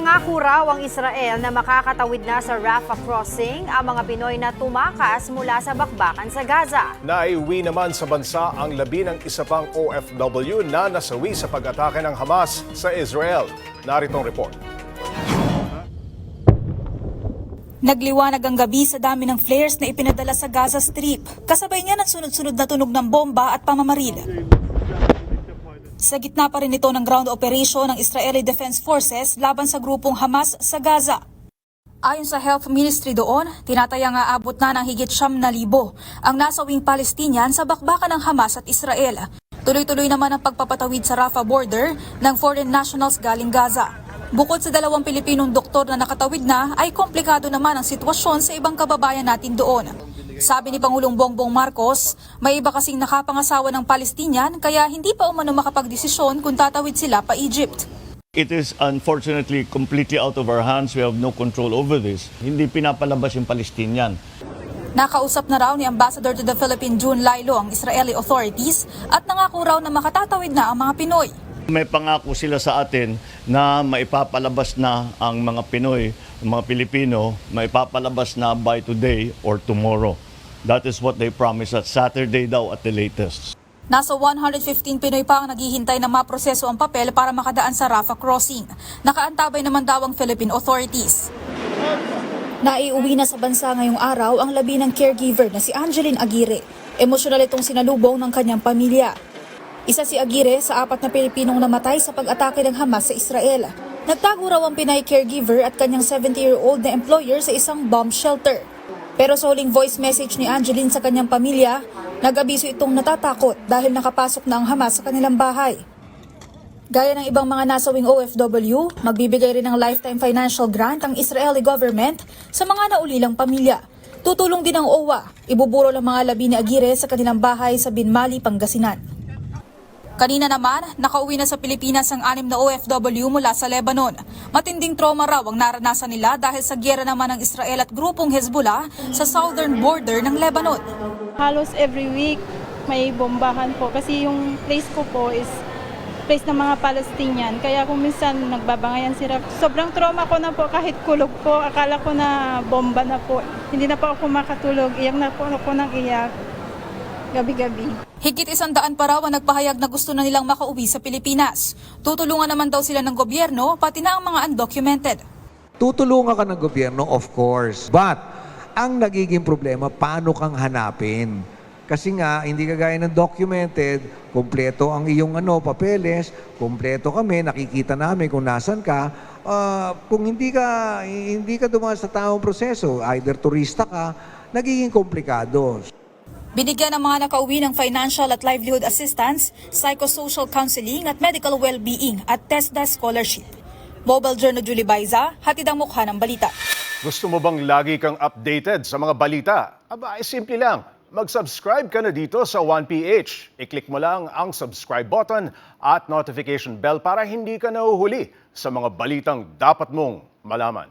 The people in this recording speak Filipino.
Nangako raw ang Israel na makakatawid na sa Rafah crossing ang mga Pinoy na tumakas mula sa bakbakan sa Gaza. Naiuwi naman sa bansa ang labi ng isa pang OFW na nasawi sa pag-atake ng Hamas sa Israel. Narito ang report. Nagliwanag ang gabi sa dami ng flares na ipinadala sa Gaza Strip. Kasabay niya ng sunod-sunod na tunog ng bomba at pamamaril. Sa gitna pa rin ito ng ground operation ng Israeli Defense Forces laban sa grupong Hamas sa Gaza. Ayon sa Health Ministry doon, tinatayang aabot na ng higit siyam na libo ang nasawing Palestinian sa bakbakan ng Hamas at Israel. Tuloy-tuloy naman ang pagpapatawid sa Rafah border ng foreign nationals galing Gaza. Bukod sa dalawang Pilipinong doktor na nakatawid na, ay komplikado naman ang sitwasyon sa ibang kababayan natin doon. Sabi ni Pangulong Bongbong Marcos, may iba kasing nakapangasawa ng Palestinian kaya hindi pa umano makapagdesisyon kung tatawid sila pa Egypt. It is unfortunately completely out of our hands. We have no control over this. Hindi pinapalabas yung Palestinian. Nakausap na raw ni Ambassador to the Philippines June Lailo ang Israeli authorities at nangako raw na makatatawid na ang mga Pinoy. May pangako sila sa atin na maipapalabas na ang mga Pinoy, ang mga Pilipino, maipapalabas na by today or tomorrow. That is what they promised us. Saturday daw at the latest. Nasa 115 Pinoy pa ang naghihintay na maproseso ang papel para makadaan sa Rafah crossing. Nakaantabay naman daw ang Philippine authorities. Naiuwi na sa bansa ngayong araw ang labi ng caregiver na si Angeline Aguirre. Emosyonal itong sinalubong ng kanyang pamilya. Isa si Aguirre sa apat na Pilipinong namatay sa pag-atake ng Hamas sa Israel. Nagtago raw ang Pinay caregiver at kanyang 70-year-old na employer sa isang bomb shelter. Pero sa huling voice message ni Angeline sa kanyang pamilya, nag-abiso itong natatakot dahil nakapasok na ang Hamas sa kanilang bahay. Gaya ng ibang mga nasawing OFW, magbibigay rin ng lifetime financial grant ang Israeli government sa mga naulilang pamilya. Tutulong din ang OWA, ibuburo ang mga labi ni Aguirre sa kanilang bahay sa Binmali, Pangasinan. Kanina naman, nakauwi na sa Pilipinas ang anim na OFW mula sa Lebanon. Matinding trauma raw ang naranasan nila dahil sa gyera naman ng Israel at grupong Hezbollah sa southern border ng Lebanon. halos every week may bombahan po kasi yung place ko po is place ng mga Palestinian. Kaya kung minsan nagbabangayan sila, sobrang trauma ko na po kahit kulog po. Akala ko na bomba na po. Hindi na po ako makatulog. Iyak na po ako ng iyak. Gabi-gabi. Higit isang daan pa raw ang nagpahayag na gusto na nilang makauwi sa Pilipinas. Tutulungan naman daw sila ng gobyerno, pati na ang mga undocumented. Tutulungan ka ng gobyerno, of course. But, ang nagiging problema, paano kang hanapin? Kasi nga, hindi kagaya ng documented, kumpleto ang iyong ano, papeles, kumpleto kami, nakikita namin kung nasan ka. Ah, kung hindi ka, hindi ka dumaan sa tamang proseso, either turista ka, nagiging komplikado. Binigyan ng mga nakauwi ng financial at livelihood assistance, psychosocial counseling at medical well-being at TESDA scholarship. Mobile Journal Julie Baiza, hatid ang mukha ng balita. Gusto mo bang lagi kang updated sa mga balita? Aba, ay simple lang. Mag-subscribe ka na dito sa 1PH. I-click mo lang ang subscribe button at notification bell para hindi ka nahuhuli sa mga balitang dapat mong malaman.